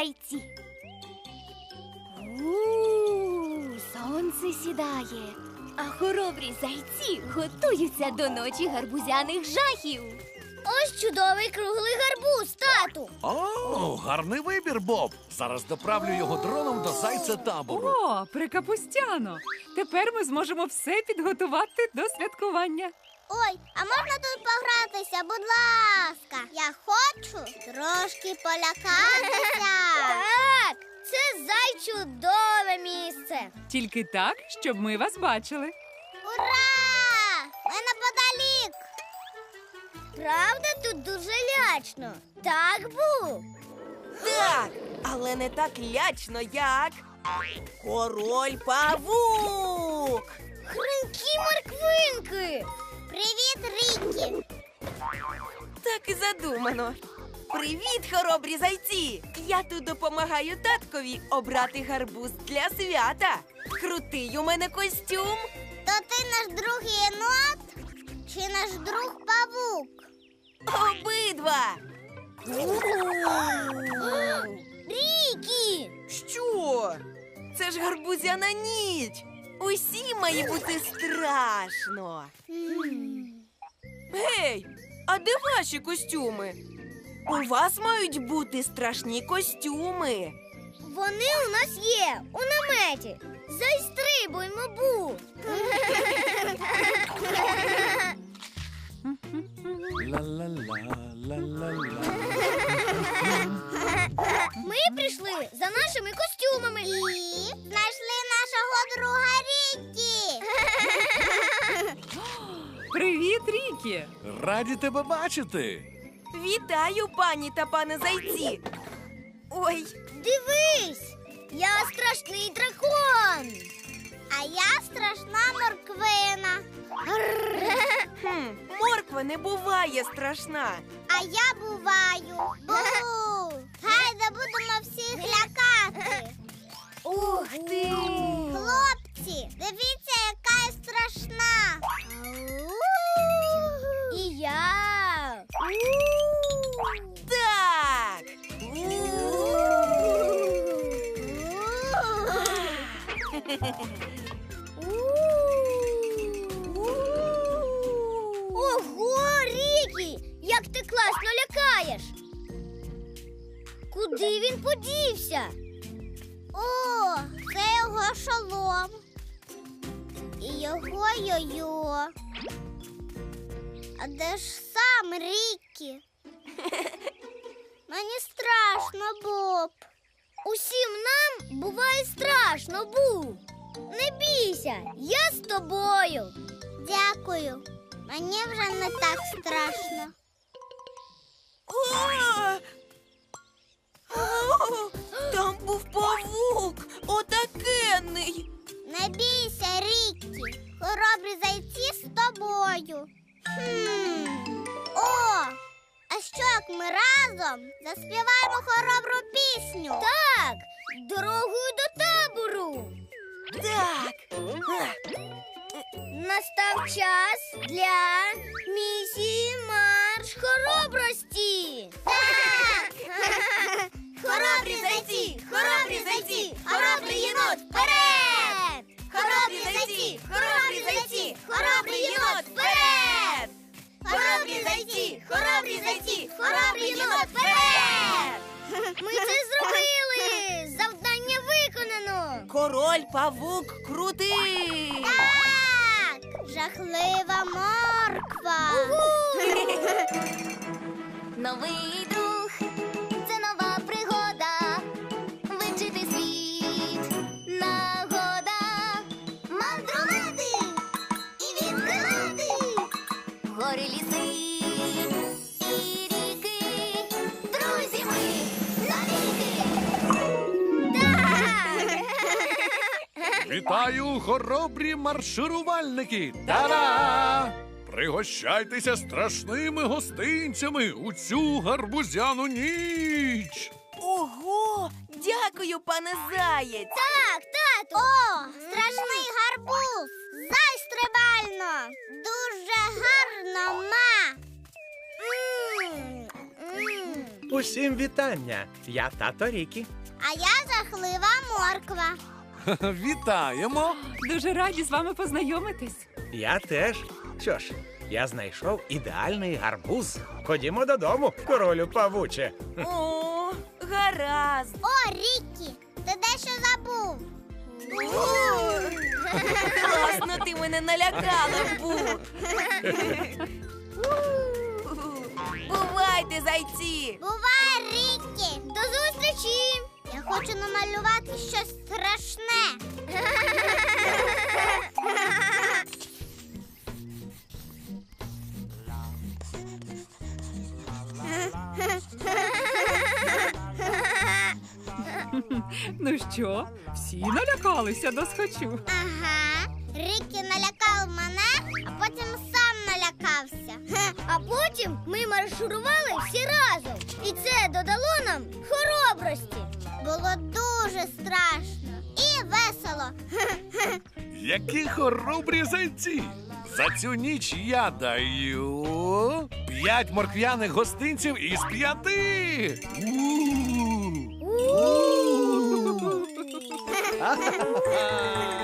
зайці. У, сонце сідає, а хоробрі зайці готуються до ночі гарбузяних жахів. Ось чудовий круглий гарбуз, тату. О, гарний вибір, Боб. Зараз доправлю його дроном до зайця табору. О, прикапустяно! Тепер ми зможемо все підготувати до святкування. Ой, а можна тут погратися, будь ласка. Я хочу трошки полякатися. Так, це зай чудове місце. Тільки так, щоб ми вас бачили. Ура! Ми неподалік. Правда, тут дуже лячно. Так, Бу? Так, але не так лячно, як король павук. Задумано. Привіт, хоробрі зайці! Я тут допомагаю таткові обрати гарбуз для свята. Крутий у мене костюм. То ти наш друг єнот чи наш друг павук? Обидва. Рікі! Що? Це ж гарбузяна ніч. Усі має бути страшно. Гей, а де ваші костюми? У вас мають бути страшні костюми. Вони у нас є у наметі. Зайстрибуймо, бу. Ми прийшли за нашими костюмами. Привіт, Раді тебе бачити. Вітаю, пані та пане зайці. Ой, Дивись, я страшний дракон. А я страшна морквина. хм, морква не буває страшна. А я буваю. Бу! Гайда будемо всіх лякати. Ух ти! Хлопці, дивіться, яка я страшна. Ого, Рікі! Як ти класно лякаєш! Куди він подівся? О, це його шолом. І його йо-йо. А де ж сам Рікі? Мені страшно, Боб. Усім нам буває страшно, Бу. Не бійся, я з тобою. Дякую. Мені вже не так страшно. О! О, Там був павук, час для місії марш хоробрості. Так! Хоробрі зайці, хоробрі зайці, хоробрий єнот вперед! Хоробрі зайці, хоробрі зайці, хоробрий єнот вперед! Хоробрі зайці, хоробрі зайці, хоробрий єнот вперед! Ми це зробили! Завдання виконано! Король павук крутий. Жахлива морква! Новий друг це нова пригода. Вивчити світ, нагода. Мандрувати і відкривати. Гори ліси Вітаю, хоробрі марширувальники! Та-да! Пригощайтеся страшними гостинцями у цю гарбузяну ніч. Ого! Дякую, пане заєць. Так, тату! О, страшний гарбуз! Зайстрибально! Дуже гарно, ма! М, м. Усім вітання! Я тато Рікі. А я жахлива морква. Вітаємо! Дуже раді з вами познайомитись. Я теж. Що ж, я знайшов ідеальний гарбуз. Ходімо додому, королю павуче. О, гаразд. О, Ріккі, ти дещо забув. Класно ти мене налякала, Бу. Бувайте, зайці! Бувай, Ріккі! До зустрічі! Хочу намалювати щось страшне. Ну що, всі налякалися до схочу. Ага, Ріккі налякав мене, а потім сам налякався. А потім ми марширували всі разом. І це додало нам хоробрості. Було дуже страшно і весело. Які хоробрі зайці! За цю ніч я даю п'ять морквяних гостинців із п'яти. У-у-у.